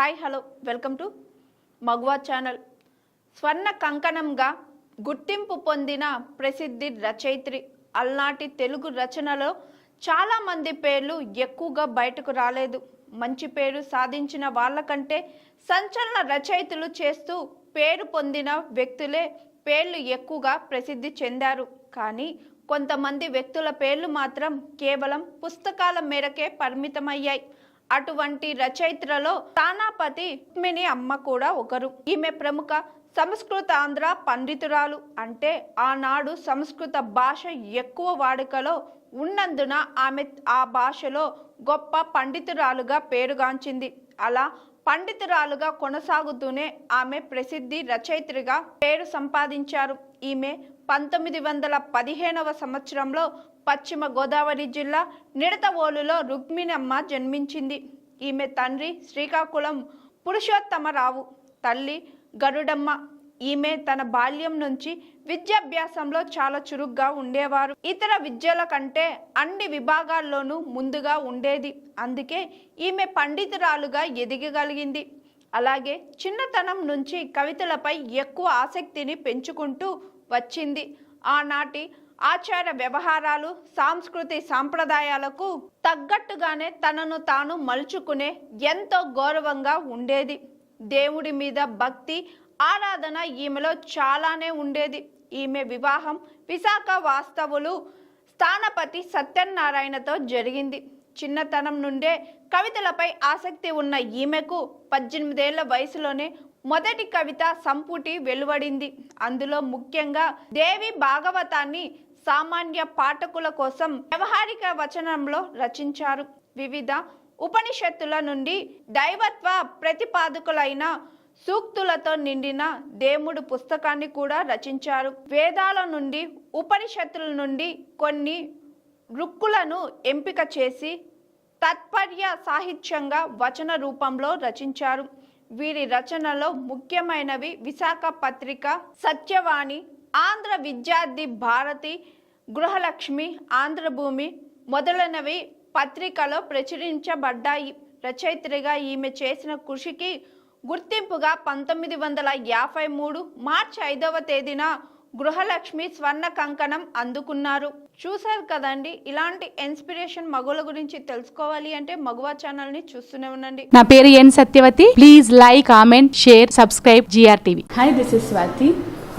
Hi hello. Welcome to Maguva channel. స్వర్ణ కంకణంగా గుర్తింపు పొందిన ప్రసిద్ధి రచయిత్రి అల్నాటి తెలుగు రచనలో చాలామంది పేర్లు ఎక్కువగా బయటకు రాలేదు. మంచి పేరు సాధించిన వాళ్ళకంటే సంచలన రచయితలు చేస్తూ పేరు పొందిన వ్యక్తులే పేర్లు ఎక్కువగా ప్రసిద్ధి చెందారు. కానీ కొంతమంది వ్యక్తుల పేర్లు మాత్రం కేవలం పుస్తకాల మేరకే పరిమితమయ్యాయి. అటువంటి రచయిత్రలో తానాపతి రుక్మిణి అమ్మ కూడా ఒకరు. ఈమె ప్రముఖ సంస్కృత ఆంధ్ర పండితురాలు. అంటే ఆనాడు సంస్కృత భాష ఎక్కువ వాడుకలో ఉన్నందున ఆమె ఆ భాషలో గొప్ప పండితురాలుగా పేరుగాంచింది. అలా పండితురాలుగా కొనసాగుతూనే ఆమె ప్రసిద్ధి రచయిత్రిగా పేరు సంపాదించారు. ఈమె పంతొమ్మిది వందల పదిహేనవ సంవత్సరంలో పశ్చిమ గోదావరి జిల్లా నిడతవోలులో రుక్మిణమ్మ జన్మించింది. ఈమె తండ్రి శ్రీకాకుళం పురుషోత్తమరావు తల్లి గరుడమ్మ. ఈమె తన బాల్యం నుంచి విద్యాభ్యాసంలో చాలా చురుగ్గా ఉండేవారు. ఇతర విద్యల కంటే అన్ని విభాగాల్లోనూ ముందుగా ఉండేది. అందుకే ఈమె పండితురాలుగా ఎదిగగలిగింది. అలాగే చిన్నతనం నుంచి కవితలపై ఎక్కువ ఆసక్తిని పెంచుకుంటూ వచ్చింది. ఆనాటి ఆచార వ్యవహారాలు సాంస్కృతి సాంప్రదాయాలకు తగ్గట్టుగానే తనను తాను మలుచుకునే ఎంతో గౌరవంగా ఉండేది. దేవుడి మీద భక్తి ఆరాధన ఈమెలో చాలానే ఉండేది. ఈమె వివాహం విశాఖ వాస్తవులు స్థానపతి సత్యనారాయణతో జరిగింది. చిన్నతనం నుండే కవితలపై ఆసక్తి ఉన్న ఈమెకు పద్దెనిమిదేళ్ళ వయసులోనే మొదటి కవిత సంపుటి వెలువడింది. అందులో ముఖ్యంగా దేవి భాగవతాన్ని సామాన్య పాఠకుల కోసం వ్యవహారిక వచనంలో రచించారు. వివిధ ఉపనిషత్తుల నుండి దైవత్వ ప్రతిపాదకులైన సూక్తులతో నిండిన దేవుడు పుస్తకాన్ని కూడా రచించారు. వేదాల నుండి ఉపనిషత్తుల నుండి కొన్ని రుక్కులను ఎంపిక చేసి తత్పర్య సాహిత్యంగా వచన రూపంలో రచించారు. వీరి రచనలో ముఖ్యమైనవి విశాఖ పత్రిక సత్యవాణి ఆంధ్ర విద్యార్థి భారతి గృహలక్ష్మి ఆంధ్రభూమి మొదలైనవి పత్రికలో ప్రచురించబడ్డాయి. రచయిత్రిగా ఈమె చేసిన కృషికి గుర్తింపుగా పంతొమ్మిది వందల యాభై మూడు మార్చి ఐదవ తేదీన గృహలక్ష్మి స్వర్ణ కంకణం అందుకున్నారు. చూశారు కదండి ఇలాంటి ఇన్స్పిరేషన్ మగుల గురించి తెలుసుకోవాలి అంటే మగువా ఛానల్ని చూస్తూనే ఉండండి. నా పేరు N Satyavathi. Please like comment share subscribe G R TV hi this is Swathi